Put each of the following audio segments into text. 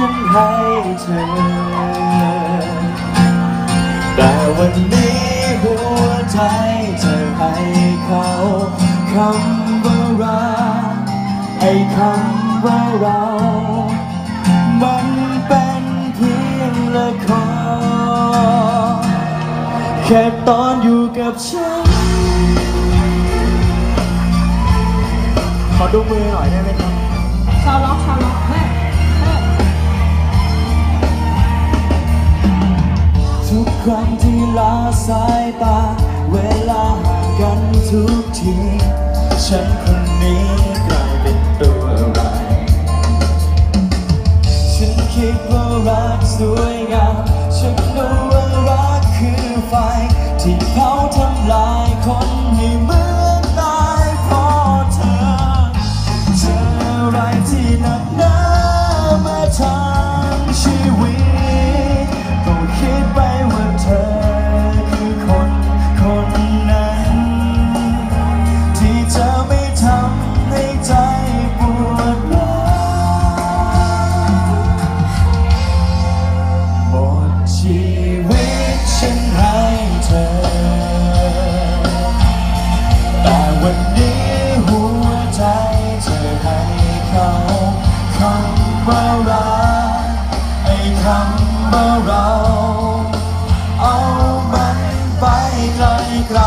ฉันให้เธอ แต่วันนี้หัวใจเธอให้เขาคำว่ารักไอ้คำว่าเรา มันเป็นเพียงละครแค่ตอนอยู่กับฉัน ขอดูมือหน่อยได้ไหมครับ ชาวล็อกชาวล็อกแม่ ครั้งที่ลาสายตา เวลาห่างกันทุกที ฉันคนนี้กลายเป็นตัวอะไร ฉันคิดว่ารักสวยงาม ฉันรู้ว่ารักคือไฟ ที่เผาทำลายคนให้เหมือ แต่วันนี้หัวใจเธอให้เขาคำว่ารักไอ้คำว่าเรา เอามันไปไกลไกล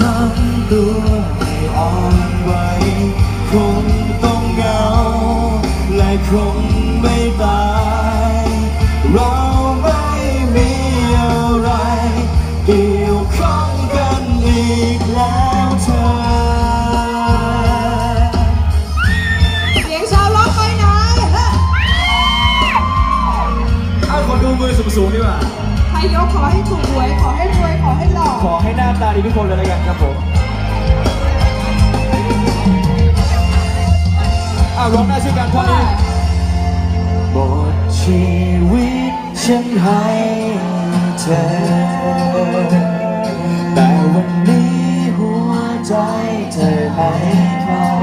ทำตัวให้อ่อนไหวคงต้องเหงาและคงไม่ ใครยกขอให้ถูกหวย ขอให้รวย ขอให้หล่อ ขอให้หน้าตาดีทุกคนเลยแล้วกันครับผมอะร้องได้ช่วยกันท่อนนี้หมดชีวิตฉันให้เธอ แต่วันนี้หัวใจเธอให้เขา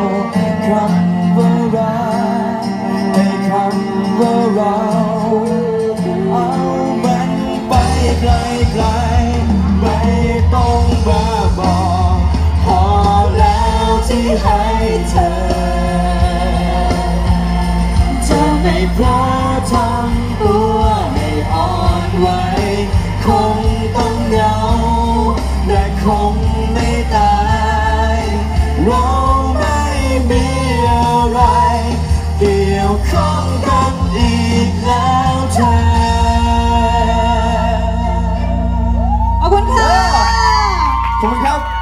เธอ จะไม่พลาดทำตัวให้อ่อนไหวคงต้องเหงาและคงไม่ตาย เราไม่มีอะไร เกี่ยวข้องกันอีกแล้วเธอ ขอบคุณครับ